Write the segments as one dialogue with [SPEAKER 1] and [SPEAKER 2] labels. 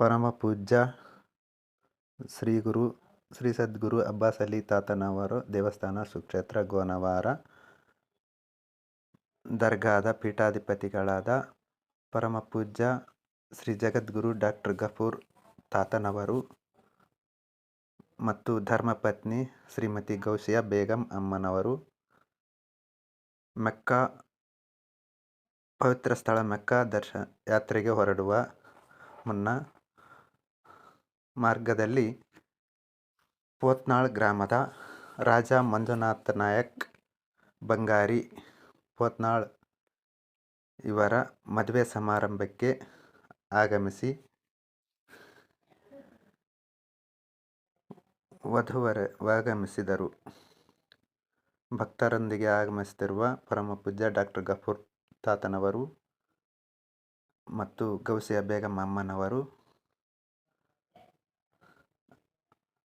[SPEAKER 1] ಪರಮ ಪೂಜ್ಯ ಶ್ರೀ ಗುರು, ಶ್ರೀ ಸದ್ಗುರು ಅಬ್ಬಾಸ್ ಅಲಿ ತಾತನವರು ದೇವಸ್ಥಾನ, ಸುಕ್ಷೇತ್ರ, ಗೋನವಾರ, ದರ್ಗಾದ ಪೀಠಾಧಿಪತಿಗಳಾದ ಪರಮ ಪೂಜ್ಯ ಶ್ರೀ ಜಗದ್ಗುರು ಡಾಕ್ಟರ್ ಗಫೂರ್ ತಾತನವರು ಮತ್ತು ಧರ್ಮಪತ್ನಿ ಶ್ರೀಮತಿ ಗೌಸಿಯಾ ಬೇಗಂ ಅಮ್ಮನವರು. ಮೆಕ್ಕಾ, ಪವಿತ್ರ ಸ್ಥಳ ಮೆಕ್ಕ ದರ್ಶ, ಯಾತ್ರೆಗೆ ಹೊರಡುವ ಮುನ್ನ ಮಾರ್ಗದಲ್ಲಿ ಪೋತ್ನಾಳ್ ಗ್ರಾಮದ ರಾಜ ಮಂಜುನಾಥ ನಾಯಕ್, ಬಂಗಾರಿ ಪೋತ್ನಾಳ್ ಇವರ ಮದುವೆ ಸಮಾರಂಭಕ್ಕೆ ಆಗಮಿಸಿ ವಧುವರ, ಆಗಮಿಸಿದರು. ಭಕ್ತರೊಂದಿಗೆ ಆಗಮಿಸುತ್ತಿರುವ ಪರಮ ಪೂಜ್ಯ ಡಾಕ್ಟರ್ ಗಫೂರ್ ತಾತನವರು ಮತ್ತು ಗೌಸಿಯ ಬೇಗಂ ಅಮ್ಮನವರು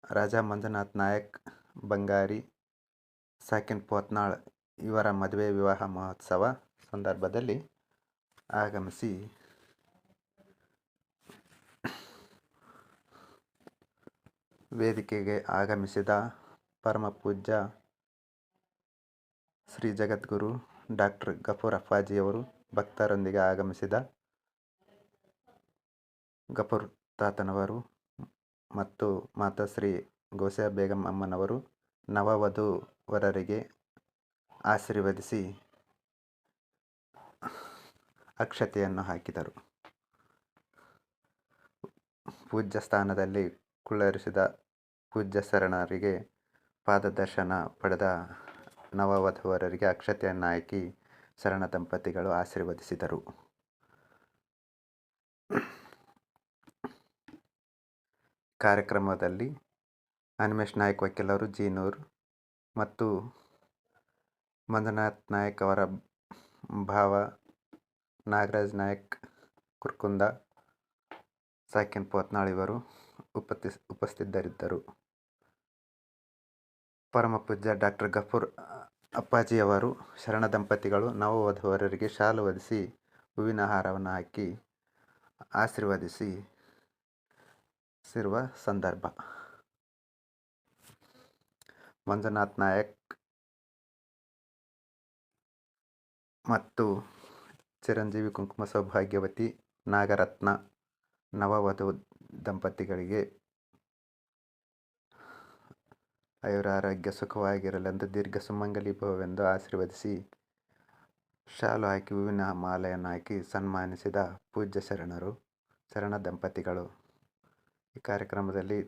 [SPEAKER 1] ರಾಜ ಮಂಜುನಾಥ್ ನಾಯಕ್, ಬಂಗಾರಿ, ಸಾಕಿನ್ ಪೋತ್ನಾಳ್ ಇವರ ಮದುವೆ ವಿವಾಹ ಮಹೋತ್ಸವ ಸಂದರ್ಭದಲ್ಲಿ ಆಗಮಿಸಿ ವೇದಿಕೆಗೆ ಆಗಮಿಸಿದ ಪರಮ ಪೂಜ್ಯ ಶ್ರೀ ಜಗದ್ಗುರು ಡಾಕ್ಟರ್ ಗಫೂರ್ ಅಪ್ಪಾಜಿಯವರು ಭಕ್ತರೊಂದಿಗೆ ಆಗಮಿಸಿದ ಗಫೂರ್ ತಾತನವರು ಮತ್ತು ಮಾತಾಶ್ರೀ ಗೋಸ್ಯಾ ಬೇಗಂ ಅಮ್ಮನವರು ನವವಧು ವರರಿಗೆ ಆಶೀರ್ವದಿಸಿ ಅಕ್ಷತೆಯನ್ನು ಹಾಕಿದರು. ಪೂಜ್ಯ ಸ್ಥಾನದಲ್ಲಿ ಕುಳ್ಳರಿಸಿದ ಪೂಜ್ಯ ಶರಣರಿಗೆ ಪಾದದರ್ಶನ ಪಡೆದ ನವವಧುವರರಿಗೆ ಅಕ್ಷತೆಯನ್ನು ಹಾಕಿ ಶರಣ ದಂಪತಿಗಳು ಆಶೀರ್ವದಿಸಿದರು. ಕಾರ್ಯಕ್ರಮದಲ್ಲಿ ಅನಿಮೇಶ್ ನಾಯ್ಕ್ ವಕೀಲರು ಜೀನೂರ್ ಮತ್ತು ಮಂಜುನಾಥ್ ನಾಯಕ್ ಅವರ ಭಾವ ನಾಗರಾಜ್ ನಾಯಕ್ ಕುರ್ಕುಂದ, ಸಾಕಿನ್ ಪೋತ್ನಾಳ್ ಇವರು ಉಪತಿ, ಉಪಸ್ಥಿತರಿದ್ದರು. ಪರಮ ಪೂಜ್ಯ ಡಾಕ್ಟರ್ ಗಫೂರ್ ಅಪ್ಪಾಜಿಯವರು ಶರಣ ದಂಪತಿಗಳು ನವವಧುವರರಿಗೆ ಶಾಲು ಹೊದಿಸಿ ಹೂವಿನ ಹಾರವನ್ನು ಹಾಕಿ ಆಶೀರ್ವದಿಸಿ ಸಿರುವ ಸಂದರ್ಭ. ಮಂಜುನಾಥ್ ನಾಯಕ್ ಮತ್ತು ಚಿರಂಜೀವಿ ಕುಂಕುಮ ಸೌಭಾಗ್ಯವತಿ ನಾಗರತ್ನ ನವವಧು ದಂಪತಿಗಳಿಗೆ ಆಯುರಾರೋಗ್ಯ ಸುಖವಾಗಿರಲೆಂದು ದೀರ್ಘ ಸುಮಂಗಲಿ ಭವವೆಂದು ಆಶೀರ್ವದಿಸಿ ಶಾಲು ಹಾಕಿ ಹೂವಿನ ಮಾಲೆಯನ್ನು ಹಾಕಿ ಸನ್ಮಾನಿಸಿದ ಪೂಜ್ಯ ಶರಣರು, ಶರಣ ದಂಪತಿಗಳು. ಕಾರ್ಯಕ್ರಮದಲ್ಲಿ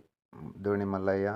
[SPEAKER 1] ದೋಣಿ ಮಲ್ಲಯ್ಯ